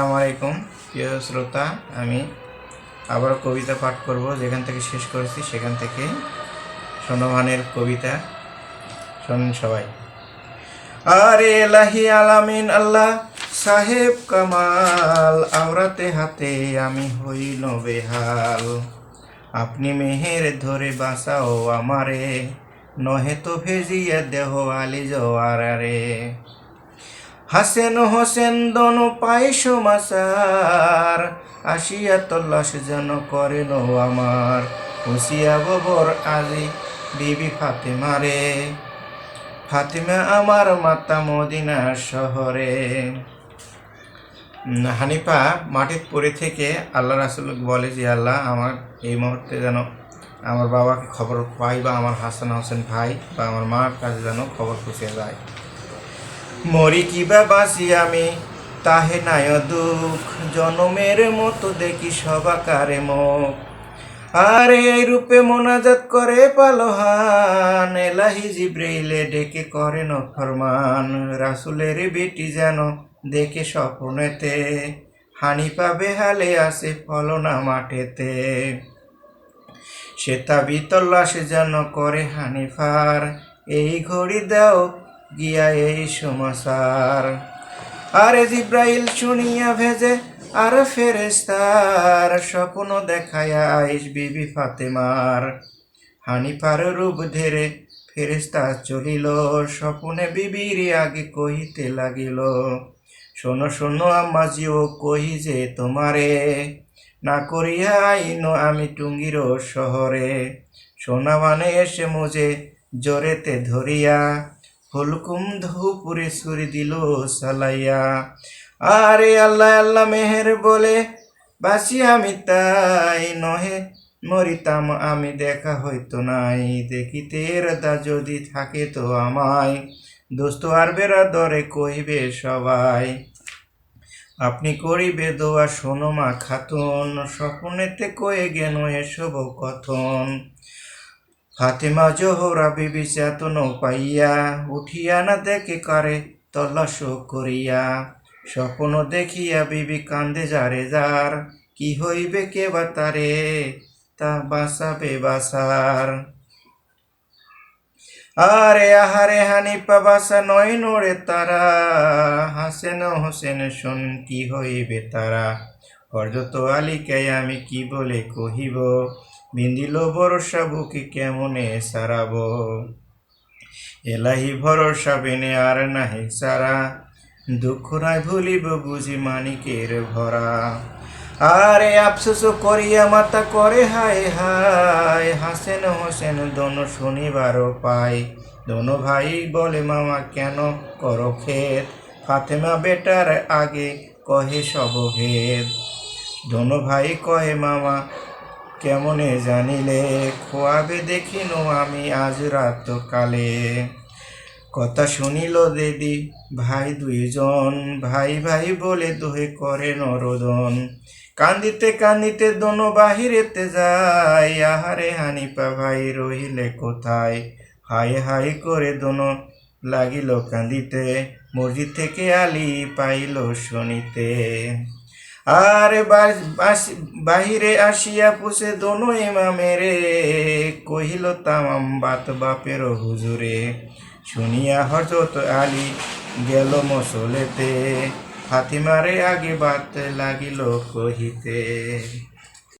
আসসালামু আলাইকুম। প্রিয় শ্রোতা, আমি আবার কবিতা পাঠ করব। যেখান থেকে শেষ করেছি, সেখান থেকে সোনমানের কবিতা শোনেন সবাই। আরে এলাহি আলামিন আল্লাহ, সাহেব কামাল, আওরাতে হাতে আমি হইল বেহাল। আপনি মেহের ধরে বাঁচাও আমারে, নহে তো ভেজিয়া দেহ আলি জোয়ারে হাসেন হোসেন দনু পাইশ মাসার আসিয়া তল্লাশ যেন করেন আমার। হুসিয়া ববর আজি বিবি ফাতেমারে, ফাতিমা আমার মাতা মদিনা শহরে। হানিফা, মাটির পরে থেকে আল্লাহ রাসুল বলে যে, আল্লাহ, আমার এই মুহূর্তে যেন আমার বাবাকে খবর পাই বা আমার হাসান হোসেন ভাই বা আমার মার কাছে যেন খবর পৌঁছে যায়। মরি কিবা বাসি আমি তাহে নাই দুঃখ জনমের মতো দেখি সবাকারে মুখ। আর এই রূপে মোনাজাত করে পালোহান, এলাহি জিব্রাইলে ডেকে করেন ফরমান রাসুলের বেটি যেন দেখে স্বপ্নেতে, হানি পাবে হালে আসে ফলনা মাঠেতে। সে তাবি তল্লাশে যেন করে হানিফার, এই ঘড়ি দাও গিয়া এই সমাচার আরে জিব্রাইল শুনিয়া ভেজে, আর ফেরেস্তার স্বপ্ন দেখায়া আইস বিবি ফাতেমার। হানিফার রূপ ধেরে ফেরেস্তা চলিল, স্বপ্নে বিবির আগে কহিতে লাগিল, শোনো শোনো আম্মাজিও কহি যে তোমারে? না করিয়া আইন আমি টুঙ্গির শহরে। সোনা মানে এসে মুজে জোরেতে ধরিয়া হুলকুম ধুপুরে সুরি দিল সালাইয়া। আরে আল্লাহ আল্লাহ মেহের বলে বাসি আমি তাই নহে, মরিতাম আমি দেখা হইতো নাই। দেখিতে রাদা যদি থাকে তো আমায়, দোস্ত আর বেড়া দরে কইবে সবাই। আপনি করিবে দোয়া, শোনো মা খাতুন, স্বপ্নেতে কয়ে গেন এসব কথন। ফাতেমা জোহরা বিবি চেতন পাইয়া উঠিয়া না দেখে কারে তল্লাশ করিয়া। স্বপ্ন দেখিয়া বিবি কান্দে, যারে যার, কি হইবে কে বা তারে? তা বাসাবে বাসার আরে আহারে হানিপা বাসা নয় নড়ে তারা। হাসেন হোসেন, শোন কি হইবে তারা? হরজত আলীকে আমি কি বলে কহিব? বিন্দিল ভরসা বুকে কেমনে সারাব? এলাহি ভরসা বেনে আর নাহি সারা। দুঃখ নাই ভুলিব বুঝি মানিকের ভরা। আরে আফসোস করিয়া মাতা করে হায় হায়। হাসেন হোসেন দোন শনিবারও পাই। দোনো ভাই বলে, মামা, কেন করো ক্ষেত? ফাতেমা বেটার আগে কহে সব ভেদ। দোনো ভাই কহে, মামা কেমনে জানিলে? খোয়াবে দেখিনো আমি আজ রাত কালে কথা শুনিল দেদি ভাই দুইজন। ভাই ভাই বলে দোহে করে নরদন। কান্দিতে কান্দিতে দোনো বাহিরেতে যায়। আহারে হানিপা ভাই রহিলে কোথায়? হাই হাই করে দোনো লাগিল কান্দিতে। মসজিদ থেকে আলি পাইল শুনিতে। আর বাহিরে আসিয়া পুষে দোনো ইমামেরে, কহিল, তামাম বাত বাপের হুজুরে। শুনিয়া হজরত আলী গেল মসলেতে। ফাতিমারে আগে বাত লাগিল কহিতে।